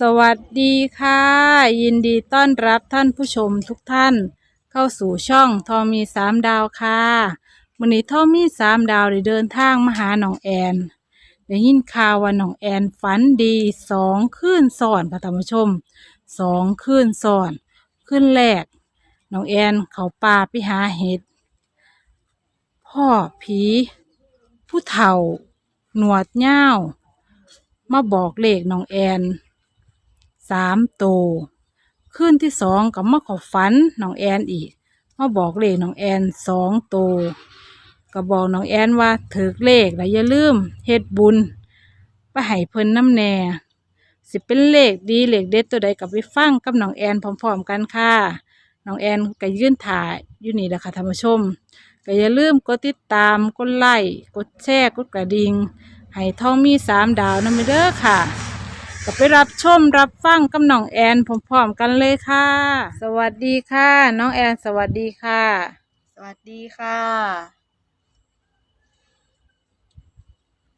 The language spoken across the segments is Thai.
สวัสดีค่ะ ยินดีต้อนรับท่านผู้ชมทุกท่าน เข้าสู่ช่องทอมีสามดาวค่ะวันนี้ทอมีสามดาวได้เดินทางมาหาหนองแอนได้ยินข่าวว่าหนองแอนฝันดีสองคืนซ้อนค่ะท่านผู้ชมสองคืนซ้อนคืนแรกหนองแอนเขาป่าไปหาเห็ดพ่อผี ผู้เฒ่า หนวดยามาบอกเลขน้องแอน สามโตขึ้นที่สองกับมาขอฝันน้องแอนอีกมาบอกเลขน้องแอนสองโตก็บอกน้องแอนว่าถือเลขแล้วอย่าลืมเฮ็ดบุญไปให้เพิ่นน้ำแน่สิเป็นเลขดีเลขเด็ดตัวใดกับไปฟังกับน้องแอนพร้อมๆกันค่ะน้องแอนก็ยื่นถ่ายอยู่นี่แหละค่ะท่านผู้ชมก็อย่าลืมกดติดตามกดไลค์กดแชร์กดกระดิ่งให้ท่องมีสามดาวนะไปเด้อค่ะ ก็ไปรับชมรับฟังกับน้องแอนพร้อมๆกันเลยค่ะ สวัสดีค่ะ น้องแอนสวัสดีค่ะ สวัสดีค่ะ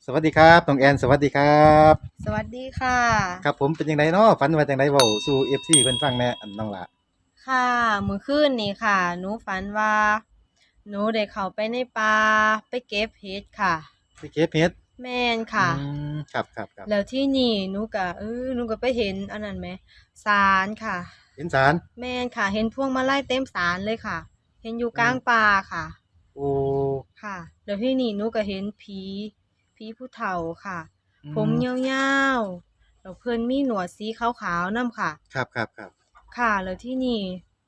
สวัสดีครับน้องแอนสวัสดีครับ สวัสดีค่ะ ครับผมเป็นยังไงเนาะฝันว่าจังไดเว้าสู่ FC เพิ่นฟังแหน่อันน้องละค่ะเมื่อคืนนี้ค่ะ หนูฝันว่า หนูได้เข้าไปในป่าไปเก็บเห็ดค่ะไปเก็บเฮ็ด แม่นค่ะ อืมครับครับครับแล้วที่นี่หนูก็เออหนูก็ไปเห็นอันนั้นไหมสารค่ะ เห็นสาร แม่นค่ะ เห็นพวงมาลัยเต็มสารเลยค่ะ เห็นอยู่กลางป่าค่ะ โอ้ค่ะแล้วที่นี่หนูก็เห็นผีผีผู้เฒ่าค่ะ อืผมยาวๆแล้วเพิ่นมีหนวดสีขาวๆนํค่ะ ครับครับครับค่ะ แล้วที่นี่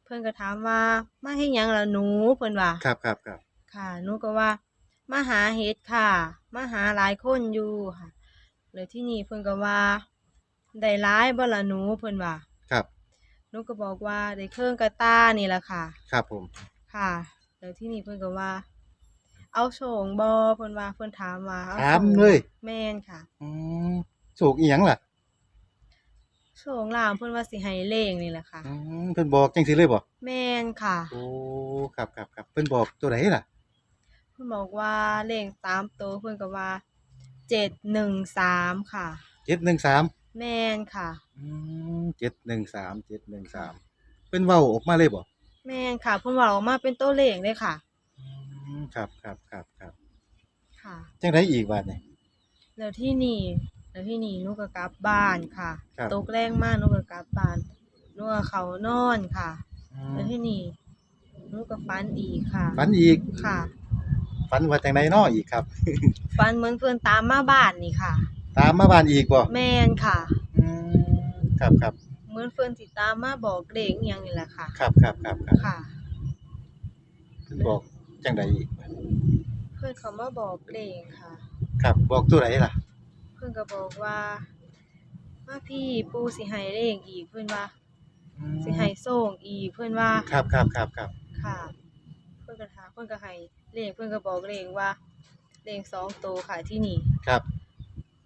เพื่อนก็ถามว่ามาให้หยังล่ะหนูเพิ่นว่า ครับครับครับค่ะหนูก็ว่า มาหาเฮ็ดค่ะ มาหาหลายคนอยู่ค่ะแล้วที่นี่เพิ่นก็ว่าได้หลายบ่ล่ะหนูเพิ่นว่าครับหนูก็บอกว่าได้เครื่องกระตานี่ล่ะค่ะ ครับผม ค่ะแล้วที่นี่เพิ่นก็ว่า เอาโฉงบ่เพิ่นว่าเพิ่นถามว่าอถามโฉงเลยแม่นค่ะอืมโศกอีหยังล่ะโฉงลามเพิ่นว่าสิให้เลขนี่แหละค่ะ อืมเพิ่นบอกจังซี่เลยบ่แม่นค่ะ โอ้ครับครับครับเพิ่นบอกตัวไหนล่ะเพิ่นบอกว่าเลขสามตัวเพิ่นก็ว่าเจ็ดหนึ่งสามค่ะ713แม่นค่ะอืม713 713เพิ่นเว้าออกมาเลยบ่แม่นค่ะเพิ่นบอกออกมาเป็นตัวเลขเลยค่ะ อืมครับครับครับครับค่ะ จังไดอีกบาดนี่แล้วที่นี่แล้วที่นี่หนูก็กลับบ้านค่ะ ครับ ตกแรงมากหนูก็กลับบ้านหนูก็เขานอนค่ะอืแล้วมที่นี่หนูก็ฝันอีกค่ะ ฝันอีกค่ะ ฝันว่าจังไดเนาะอีกครับ ฝันเหมือนเพิ่นตามมาบ้านนี่ค่ะ ตามมาบ้านอีกบ่แม่นค่ะ อืมครับครับเหมือนเพิ่นสิตามมาบอกเลขอหยังนี่แหละค่ะ ครับครับครับครับค่ะ เพิ่นบอกจังไดอีกเพิ่นเขามาบอกเลขค่ะ ครับ บอกตัวไหนล่ะ เพิ่นก็บอกว่ามาพี่ปูสิให้เลขอีกเพิ่นว่าอืมสิให้ส่งอีกเพิ่นว่าครับครับครับครับค่ะ เพิ่นก็ถามเพิ่นก็ให้ เลขเพิ่นก็บอกเลขว่า เลขสองตัวค่ะที่นี่ครับ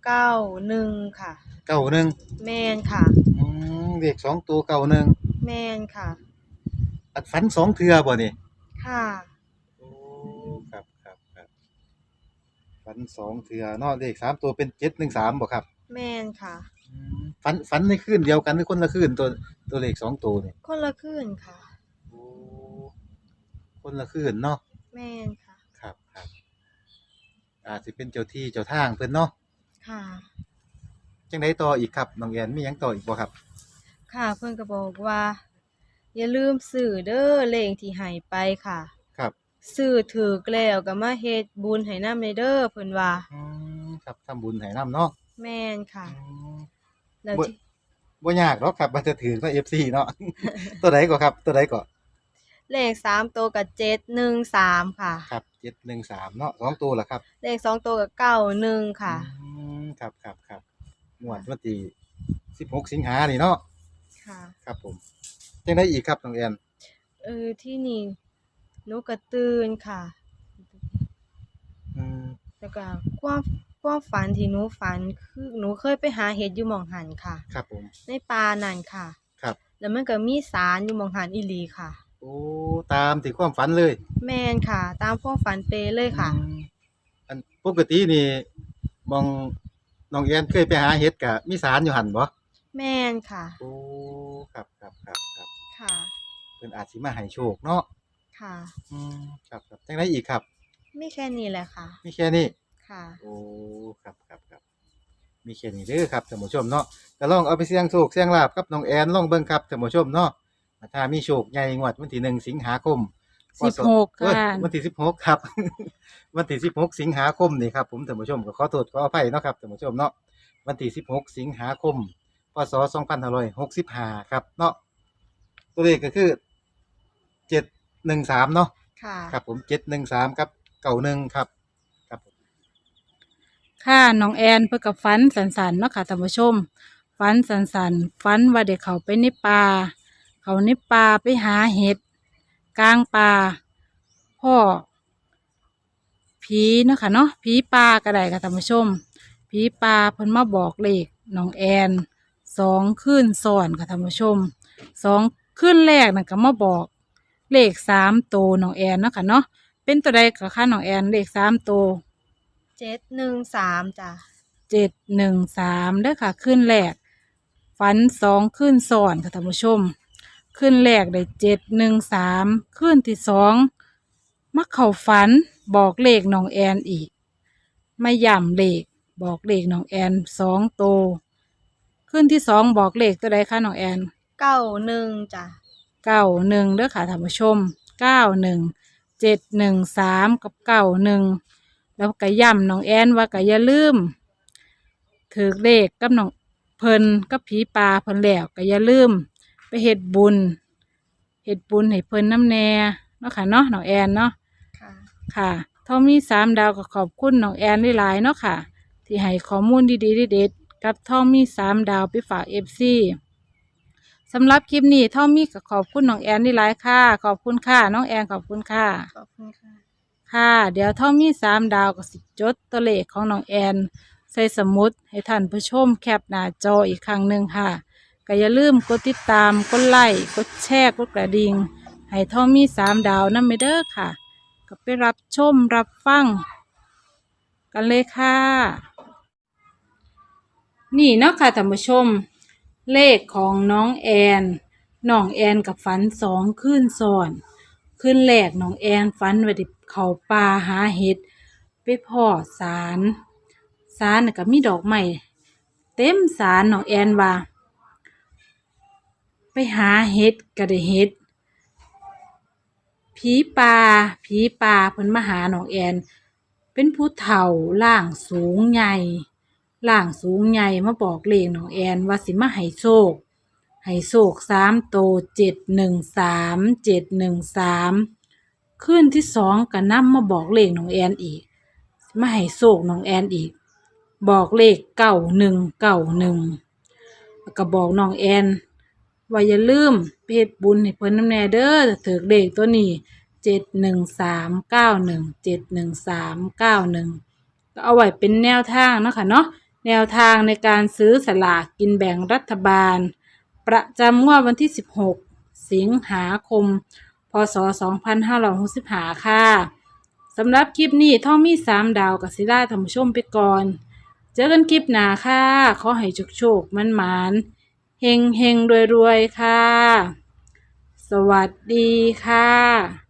เก้าหนึ่งค่ะ เก้าหนึ่งแม่นค่ะ อืมเลขสองตัวเก้าหนึ่งแม่นค่ะ อัดฝันสองเทื่อบ่นี่ค่ะโอ้ครับครับครับฝันสองเทื่อเนาะเลขสามตัวเป็นเจ็ดหนึ่งสามบ่ครับแม่นค่ะ อืมฝันฝันในคืนเดียวกันหรือคนละคืนตัวตัวเลขสองตัวนี่คนละคืนค่ะโอ้คนละคืนเนาะ แม่นค่ะ ครับครับอาจสิเป็นเจ้าที่เจ้าทางเพิ่นเนาะค่ะ จังไดต่ออีกครับน้องแอนมีหยังต่ออีกบ่ครับ ค่ะเพิ่นก็บอกว่า อย่าลืมซื้อเด้อเลขที่ให้ไปค่ะ ครับซื้อถูกแล้วก็มาเฮ็ดบุญให้นำเด้อเพิ่นว่า อืมครับทำบุญให้นํเนาะแม่นค่ะ อืม แล้วบ่ ที่บ่ยากหรอกครับมันจะถือว่า FC เนาะ ตัวใดก็ครับ ตัวใดก็ เลขสามตัวกับเจ็ดหนึ่งสามค่ะ ครับ713เนาะสองตัวล่ะครับเลขสองตัวกับเก้าหนึ่งค่ะ อืมครับครับครับงวดวันที่16สิงหานี่เนาะค่ะ ครับผมจังไดอีกครับน้องแอนเออที่นี่หนูก็ตื่นค่ะ อืมแล้วก็ความความฝันที่หนูฝันคือหนูเคยไปหาเห็ดอยู่หม่องหันค่ะ ครับผม ในป่านั่นค่ะ ครับ แล้วมันก็มีสารอยู่หม่องหันอีหลีค่ะ โอ้ตามที่ความฝันเลยแม่นค่ะ ตามความฝันเปเลยค่ะ อืมอันปกตินี่มองน้องแอนเคยไปหาเห็ดกะมีสารอยู่หั่นบ่แม่นค่ะ โอ้ครับครับครับครับค่ะ เพิ่นอาจสิมาให้โชคเนาะค่ะ อืมครับครับจังไดอีกครับไม่แค่นี้แหละค่ะ มีแค่นี้ ค่ะ โอ้ ครับครับครับ มีแค่นี้เด้อครับท่านผู้ชมเนาะก็ลองเอาไปเสี่ยงโชคเสี่ยงลาบกับน้องแอนลองเบิ่งครับท่านผู้ชมเนาะ ถ้ามีโชคใหญ่งวดวันที่หนึ่งสิงหาคมสิบหกเอ้ยค่ะวันที่สิบหกครับ วันที่สิบหกสิงหาคมนี่ครับผมท่านผู้ชมก็ขอโทษขออภัยเนาะครับท่านผู้ชมเนาะวันที่สิบหกสิงหาคมพศสองพันห้าร้อยหกสิบห้าครับเนาะตัวเลขก็คือเจ็ดหนึ่งสามเนาะค่ะ ครับผมเจ็ดหนึ่งสามครับเก่าหนึ่งครับ ครับผมค่ะน้องแอนเพื่อกับฟันสันสันๆเนาะค่ะท่านผู้ชม ฟันสันสันๆฟันว่าเด็กเขาไปในป่า เขาในป่าไปหาเห็ดกลางป่าพ่อผีเนาะค่ะเนาะผีป่าก็ได้ค่ะท่านผู้ชมผีป่าเพิ่นมาบอกเลขน้องแอนสองคืนซ้อนค่ะท่านผู้ชมสองคืนแรกนั่นก็มาบอกเลขสามโตวน้องแอนเนาะค่ะเนาะเป็นตัวใดก็ค่ะน้องแอนเลขสามโตวเจ็ดหนึ่งสามจ้ะเจ็ดหนึ่งสามเด้อค่ะขึ้นแรกฝันสองขึ้นซ้อนค่ะท่านผู้ชม ขึ้นแรกได้เจ็ดหนึ่งสามขึ้นที่สองมักเข่าฝันบอกเลขน้องแอนอีก ไม่ย่ำเลขบอกเลขน้องแอนสองโตวขึ้นที่สองบอกเลขตัวใดคะน้องแอนเก้าหนึ่งจ้ะเก้าหนึ่งเด้อค่ะท่านผู้ชมเก้าหนึ่งเจ็ดหนึ่งสามกับเก้าหนึ่งแล้วก็ย้ำน้องแอนว่าก็อย่าลืมถือเลขกับน้องเพิ่นกับผีปลาเพิ่นแล้วก็อย่าลืม ไปเฮ็ดบุญเฮ็ดบุญให้เพิ่นน้ำแน่เนาะค่ะเนาะน้องแอนเนาะค่ะค่ะทอมมีสามดาวก็ขอบคุณน้องแอนหลายๆเนาะค่ะ ที่ให้ข้อมูลดีๆเด็ดๆกับทอมมีสามดาวไปฝากเอฟซีสำหรับคลิปนี้ทอมมีก็ขอบคุณน้องแอนหลายๆค่ะ ขอบคุณค่ะน้องแอนขอบคุณค่ะ ขอบคุณค่ะ ค่ะ เดี๋ยวทอมมีสามดาวก็สิจดตัวเลขของน้องแอน ใส่สมุดให้ท่านผู้ชมแคปหน้าจออีกครั้งหนึ่งค่ะ ก็อย่าลืมกดติดตาม กดไลค์ กดแชร์ กดกระดิ่ง ให้ทอมมีสามดาวนั่นไปเด้อค่ะ ก็ไปรับชมรับฟัง กันเลยค่ะ นี่เนาะค่ะท่านผู้ชม เลขของน้องแอนน้องแอนกับฝันสองขึ้นซ้อนขึ้นแรกน้องแอนฝันว่าได้เขาป่าหาเห็ดไปพ่อสารสารน่ะก็มีดอกไม้เต็มสารน้องแอนว่า ไปหาเห็ดก็ได้เห็ดผีป่าผีป่าเพิ่นมาหาน้องแอน เป็นผู้เฒ่าร่างสูงใหญ่ร่างสูงใหญ่มาบอกเลขน้องแอนว่าสิมาให้โชคให้โชคสามโตเจ็ดหนึ่งสามเจ็ดหนึ่งสามคืนที่สองก็นำมาบอกเลขน้องแอนอีกมาให้โชคน้องแอนอีก บอกเลขเก้าหนึ่งเก้าหนึ่งแล้วก็บอกน้องแอน ว่าอย่าลืมไปเฮ็ดบุญให้เพิ่นน้ำแน่เด้อถือเลขตัวนี้เจ็ดหนึ่งสามเก้าหนึ่งเจ็ดหนึ่งสามเก้าหนึ่งก็เอาไว้เป็นแนวทางเนาะค่ะเนาะแนวทางในการซื้อสลากกินแบ่งรัฐบาล ประจำงวดวันที่ 16 สิงหาคม พศ 2565 ค่ะสำหรับคลิปนี้ท่องมีสามดาวกับศิลาธรรมชมไปก่อน เจอกันคลิปหน้าค่ะ ขอให้โชคโชคมันหมาน เฮงเฮงรวยรวยค่ะ สวัสดีค่ะ